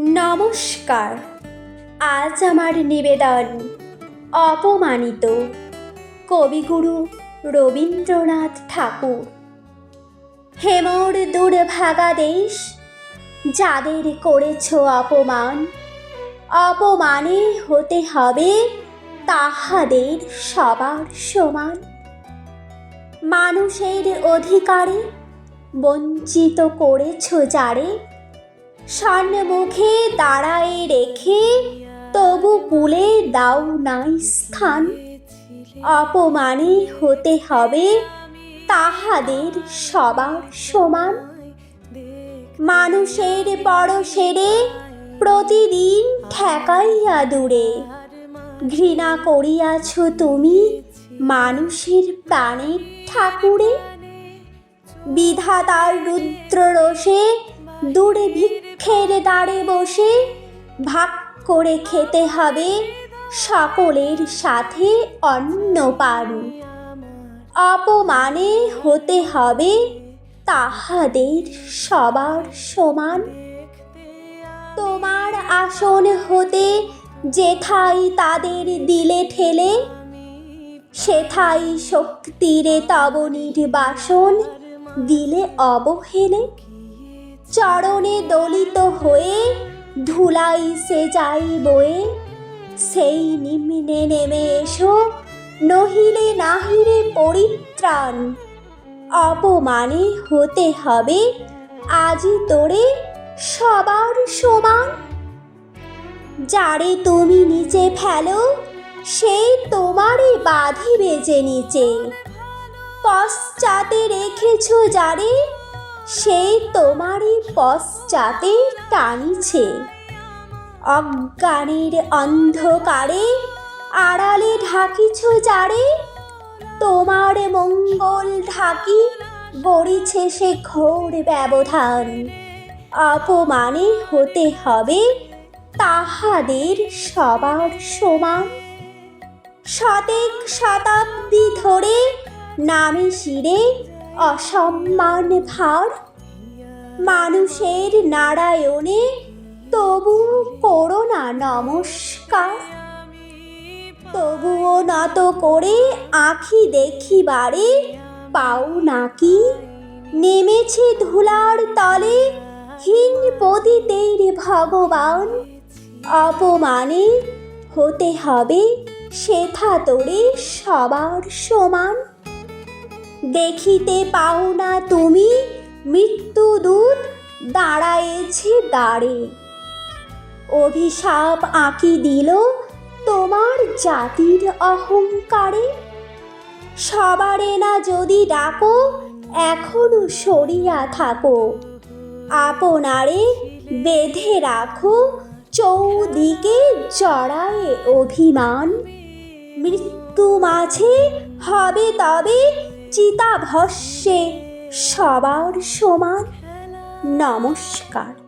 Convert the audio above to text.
নমস্কার। আজ আমার নিবেদন অপমানিত কবিগুরু রবীন্দ্রনাথ ঠাকুর। হেমর দুর্ভাগা দেশ, যাদের করেছ অপমান, অপমানে হতে হবে তাহাদের সবার সমান। মানুষের অধিকারে বঞ্চিত করেছ যারে সম্মুখে দাঁড়ায় রেখে তবু কুলে দাও নাই স্থান। অপমানে হতে হবে তাহাদের সবার সমান। মানুষের পরশেরে প্রতিদিন ঠেকাইয়া দূরে। ঘৃণা করিয়াছ তুমি মানুষের প্রাণের ঠাকুরে। বিধাতার রুদ্র রোষে দূরে ভিক্ষের দাঁড়ে বসে ভাগ করে খেতে হবে সকলের সাথে অন্ন পারু অপমানে হতে হবে তাহাদের সবার সমান। তোমার আসন হতে যেথাই তাদের দিলে ঠেলে সেথাই শক্তিরে তব নির্বাসন দিলে অবহেলে। চরণে দলিত হয়ে ধুলাই সে যাই বয়ে। সেই নিম্নে নেমে এসো, নহিলে নাহিরে পরিত্রাণ। অপমানে হতে হবে, আজি তোরে সবার সমান। যারে তুমি নিচে ফেলো সেই তোমারে বাঁধিবে যে নিচে। পশ্চাতে রেখেছ যারে সেই তোমারই পশ্চাতে টানিছে। অজ্ঞানের অন্ধকারে আড়ালে ঢাকিছ যারে? তোমার মঙ্গল ঢাকি গড়িছে সে ঘোর ব্যবধান। অপমানে হতে হবে তাহাদের সবার সমান। শতেক শতাব্দী ধরে নামে শিরে অসম্মান ভার মানুষের নারায়ণে তবু করো না নমস্কার। তবুও নত করে আঁখি দেখিবারে পাও নাকি? নেমেছে ধুলার তলে হীন ভগবান। অপমানে হতে হবে সেথা তোরে সবার সমান। দেখিতে পাও না তুমি মৃত্যুদূত দাঁড়ায়েছে দাঁড়ে অভিশাপ আঁকি দিল তোমার জাতির অহংকারে। সবারে না যদি ডাকো, এখনও সরিয়া থাকো। আপনারে বেঁধে রাখো, চৌদিকে জড়ায় অভিমান। মৃত্যু মাঝে হবে তবে চিতাভস্যে। সবার সমান নমস্কার।